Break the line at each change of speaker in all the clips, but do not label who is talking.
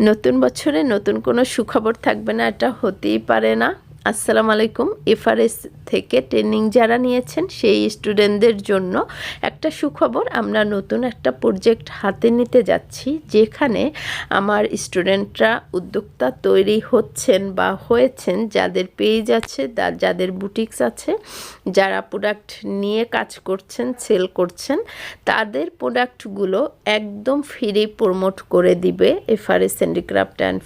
নতুন বছরে নতুন কোনো সুখবর থাকবে না এটা হতেই পারে না। আসসালামু আলাইকুম। এফআরএস থেকে ট্রেনিং যারা নিয়েছেন, সেই স্টুডেন্টদের জন্য একটা সুখবর, আমরা নতুন একটা প্রজেক্ট হাতে নিতে যাচ্ছি, যেখানে আমার স্টুডেন্টরা উদ্যোক্তা তৈরি হচ্ছেন বা হয়েছেন, যাদের পেজ আছে যাদের বুটিক্স আছে, যারা প্রোডাক্ট নিয়ে কাজ করছেন, সেল করছেন, তাদের প্রোডাক্টগুলো একদম ফ্রি প্রমোট করে দিবে এফআরএস হ্যান্ডিক্রাফট অ্যান্ড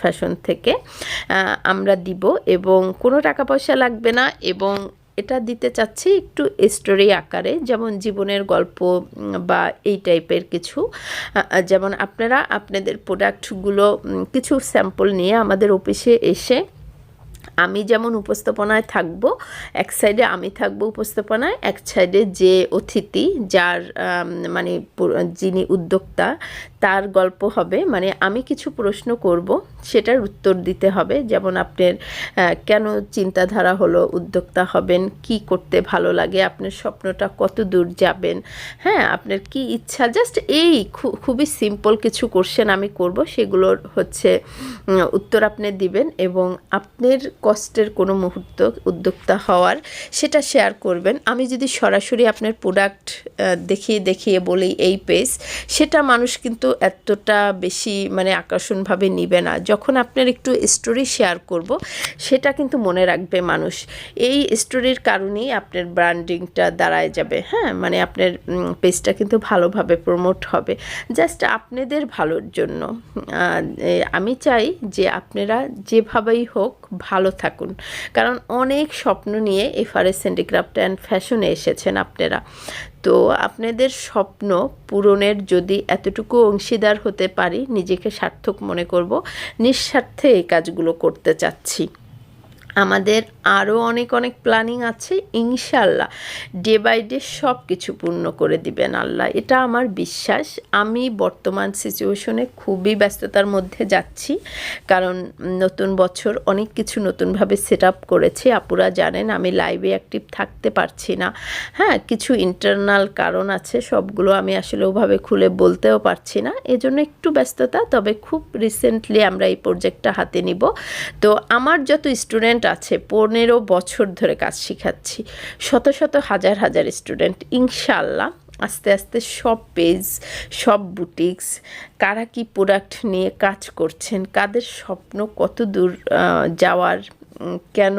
ফ্যাশন থেকে আমরা দিব এবং কোনো টাকা পয়সা লাগবে না এবং এটা দিতে চাচ্ছি একটু স্টোরি আকারে, যেমন জীবনের গল্প বা এই টাইপের কিছু। যেমন আপনারা আপনাদের প্রোডাক্টগুলো কিছু স্যাম্পল নিয়ে আমাদের অফিসে এসে আমি যেমন উপস্থাপনায় থাকব, এক সাইডে আমি থাকব উপস্থাপনায়, এক সাইডে যে অতিথি যার মানে যিনি উদ্যোক্তা, তার গল্প হবে। মানে আমি কিছু প্রশ্ন করব, সেটার উত্তর দিতে হবে। যেমন আপনার কেন চিন্তাধারা হলো, উদ্যোক্তা হবেন, কি করতে ভালো লাগে, আপনার স্বপ্নটা কত দূর যাবেন? হ্যাঁ আপনার কি ইচ্ছা? জাস্ট এই খুবই সিম্পল কিছু কোশ্চেন আমি করব। সেগুলোর হচ্ছে উত্তর আপনি দিবেন এবং আপনার কষ্টের কোনো মুহূর্ত উদ্যোক্তা হওয়ার, সেটা শেয়ার করবেন। আমি যদি সরাসরি আপনার প্রোডাক্ট দেখিয়ে দেখিয়ে বলি এই পেজ সেটা মানুষ কিন্তু এতটা বেশি মানে আকর্ষণভাবে নিবে না। যখন আপনার একটু স্টোরি শেয়ার করব, সেটা কিন্তু মনে রাখবে মানুষ। এই স্টোরির কারণেই আপনার ব্র্যান্ডিংটা দাঁড়ায় যাবে। হ্যাঁ মানে আপনার পেজটা কিন্তু ভালোভাবে প্রমোট হবে। জাস্ট আপনাদের ভালোর জন্য। আমি চাই যে আপনারা যেভাবেই হোক ভালো থাকুন। কারণ অনেক স্বপ্ন নিয়ে এফআরএস হ্যান্ডিক্রাফট অ্যান্ড ফ্যাশনে এসেছেন আপনারা। তো আপনাদের স্বপ্ন পূরণের যদি এতটুকু অংশীদার হতে পারি, নিজেকে সার্থক মনে করব, নিঃস্বার্থে এই কাজগুলো করতে চাচ্ছি। আমাদের আরও অনেক অনেক প্ল্যানিং আছে ইনশাল্লাহ ডে বাই ডে সব কিছু পূর্ণ করে দিবেন আল্লাহ। এটা আমার বিশ্বাস। আমি বর্তমান সিচুয়েশনে খুবই ব্যস্ততার মধ্যে যাচ্ছি। কারণ নতুন বছর অনেক কিছু নতুনভাবে সেট আপ করেছি। আপুরা জানেন, আমি লাইভে অ্যাক্টিভ থাকতে পারছি না। হ্যাঁ কিছু ইন্টারনাল কারণ আছে, সবগুলো আমি আসলে ওভাবে খুলে বলতেও পারছি না। এজন্য একটু ব্যস্ততা, তবে খুব রিসেন্টলি আমরা এই প্রজেক্টটা হাতে নিব। তো আমার যত স্টুডেন্ট আছে পনেরো বছর ধরে কাজ শিখাচ্ছি। শত শত হাজার হাজার স্টুডেন্ট ইনশাল্লাহ আস্তে আস্তে সব পেজ সব বুটিক্স কারা কি প্রোডাক্ট নিয়ে কাজ করছেন, কাদের স্বপ্ন কত দূর যাওয়ার কেন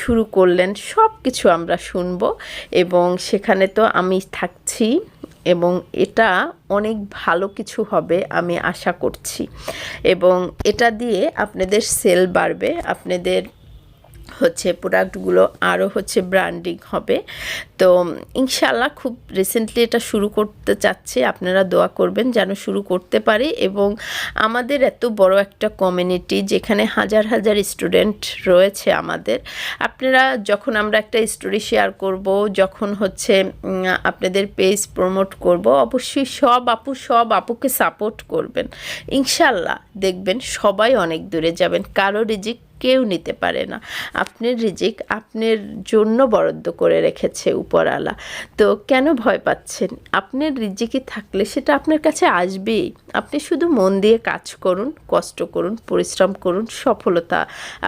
শুরু করলেন, সব কিছু আমরা শুনব। এবং সেখানে তো আমি থাকছি এবং এটা অনেক ভালো কিছু হবে আমি আশা করছি। এবং এটা দিয়ে আপনাদের সেল বাড়বে, আপনাদের হচ্ছে প্রোডাক্টগুলো আরও হচ্ছে ব্র্যান্ডিং হবে। তো ইনশাল্লাহ খুব রিসেন্টলি এটা শুরু করতে চাচ্ছে। আপনারা দোয়া করবেন যেন শুরু করতে পারি এবং আমাদের এত বড় একটা কমিউনিটি যেখানে হাজার হাজার স্টুডেন্ট রয়েছে আমাদের। আপনারা যখন আমরা একটা স্টোরি শেয়ার করব, যখন হচ্ছে আপনাদের পেজ প্রমোট করব, অবশ্যই সব আপু, সব আপুকে সাপোর্ট করবেন। ইনশাল্লাহ দেখবেন সবাই অনেক দূরে যাবেন। কারও রিজিক কেউ নিতে পারে না। আপনার রিজিক আপনার জন্য বরাদ্দ করে রেখেছে উপরওয়ালা। তো কেন ভয় পাচ্ছেন? আপনার রিজিকে থাকলে সেটা আপনার কাছে আসবেই। আপনি শুধু মন দিয়ে কাজ করুন, কষ্ট করুন, পরিশ্রম করুন, সফলতা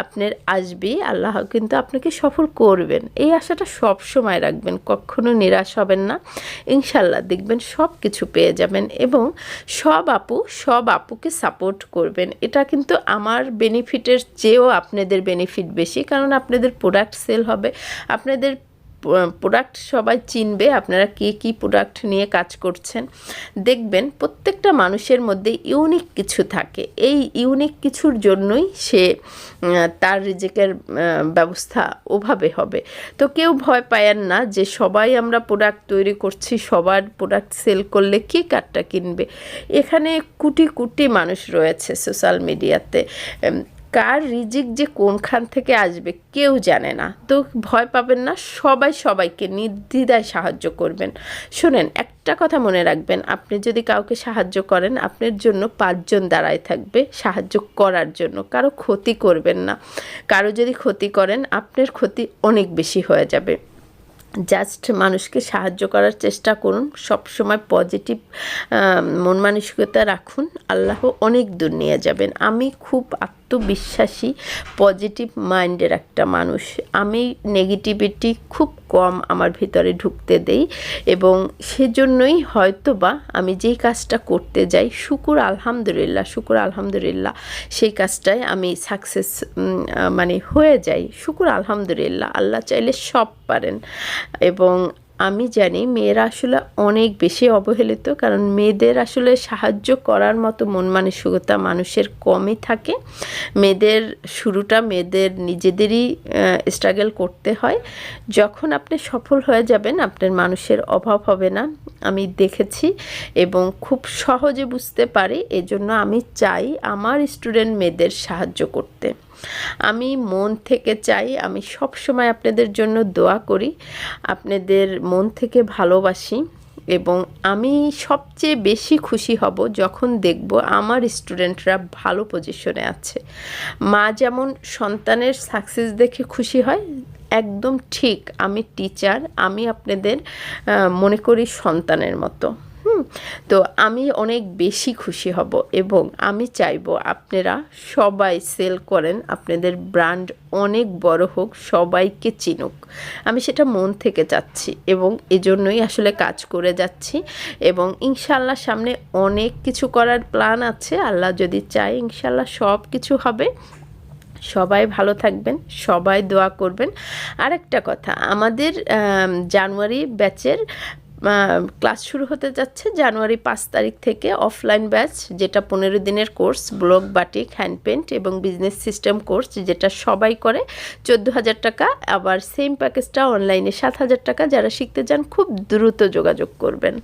আপনার আসবেই। আল্লাহ কিন্তু আপনাকে সফল করবেন। এই আশাটা সব সময় রাখবেন। কখনো নিরাশ হবেন না। ইনশাল্লাহ দেখবেন সব কিছু পেয়ে যাবেন এবং সব আপু সব আপুকে সাপোর্ট করবেন। এটা কিন্তু আমার বেনিফিটের চেয়েও আপনাদের বেনিফিট বেশি, কারণ আপনাদের প্রোডাক্ট সেল হবে। আপনাদের প্রোডাক্ট সবাই চিনবে আপনারা কে কী প্রোডাক্ট নিয়ে কাজ করছেন। দেখবেন প্রত্যেকটা মানুষের মধ্যে ইউনিক কিছু থাকে। এই ইউনিক কিছুর জন্যই সে তার রিজেকের ব্যবস্থা ওভাবে হবে। তো কেউ ভয় পায়েন না যে সবাই আমরা প্রোডাক্ট তৈরি করছি, সবার প্রোডাক্ট সেল করলে কে কারটা কিনবে। এখানে কোটি কোটি মানুষ রয়েছে সোশ্যাল মিডিয়াতে কার রিজিক যে কোনখান থেকে আসবে কেউ জানে না। তো ভয় পাবেন না, সবাই সবাইকে নির্দ্বিধায় সাহায্য করবেন। শোনেন, একটা কথা মনে রাখবেন, আপনি যদি কাউকে সাহায্য করেন, আপনার জন্য পাঁচজন দাঁড়ায় থাকবে সাহায্য করার জন্য, কারও ক্ষতি করবেন না। কারও যদি ক্ষতি করেন, আপনার ক্ষতি অনেক বেশি হয়ে যাবে। জাস্ট মানুষকে সাহায্য করার চেষ্টা করুন। সব সময় পজিটিভ মন মানসিকতা রাখুন। আল্লাহ অনেক দূর নিয়ে যাবেন। আমি খুব আত্মবিশ্বাসী পজিটিভ মাইন্ডের একটা মানুষ। আমি নেগেটিভিটি খুব কম আমার ভিতরে ঢুকতে দেই এবং সেজন্যই হয়তোবা আমি যেই কাজটা করতে যাই, শুকুর আলহামদুলিল্লাহ শুকুর আলহামদুলিল্লাহ সেই কাজটায় আমি সাকসেস মানে হয়ে যাই। শুকুর আলহামদুলিল্লাহ, আল্লাহ চাইলে সব পারেন এবং আমি জানি মেয়েরা আসলে অনেক বেশি অবহেলিত, কারণ মেয়েদের আসলে সাহায্য করার মতো মন মানসিকতা মানুষের কমই থাকে। মেয়েদের শুরুটা মেয়েদের নিজেদেরই স্ট্রাগল করতে হয়। যখন আপনি সফল হয়ে যাবেন, আপনার মানুষের অভাব হবে না। আমি দেখেছি এবং খুব সহজে বুঝতে পারি, এজন্য আমি চাই আমার স্টুডেন্ট মেয়েদের সাহায্য করতে। আমি মন থেকে চাই, আমি সব সময় আপনাদের জন্য দোয়া করি, আপনাদের মন থেকে ভালোবাসি এবং আমি সবচেয়ে বেশি খুশি হব যখন দেখব আমার স্টুডেন্টরা ভালো পজিশনে আছে। মা যেমন সন্তানের সাকসেস দেখে খুশি হয় একদম ঠিক, আমি টিচার আমি আপনাদের মনে করি সন্তানের মতো। তো আমি অনেক বেশি খুশি হব এবং আমি চাইব আপনারা সবাই সেল করেন, আপনাদের ব্র্যান্ড অনেক বড় হোক, সবাইকে চিনুক। আমি সেটা মন থেকে চাচ্ছি এবং এজন্যই আসলে কাজ করে যাচ্ছি এবং ইনশাল্লাহ সামনে অনেক কিছু করার প্ল্যান আছে। আল্লাহ যদি চায় ইনশাল্লাহ সব কিছু হবে। সবাই ভালো থাকবেন, সবাই দোয়া করবেন। আরেকটা কথা, আমাদের জানুয়ারি ব্যাচের ক্লাস শুরু হতে যাচ্ছে জানুয়ারি পাঁচ তারিখ থেকে অফলাইন ব্যাচ যেটা পনেরো দিনের course block batik hand paint এবং বিজনেস সিস্টেম কোর্স যেটা সবাই করে। চোদ্দ হাজার টাকা, আবার সেম প্যাকেজটা অনলাইনে সাত হাজার টাকা। যারা শিখতে চান, খুব দ্রুত যোগাযোগ করবেন।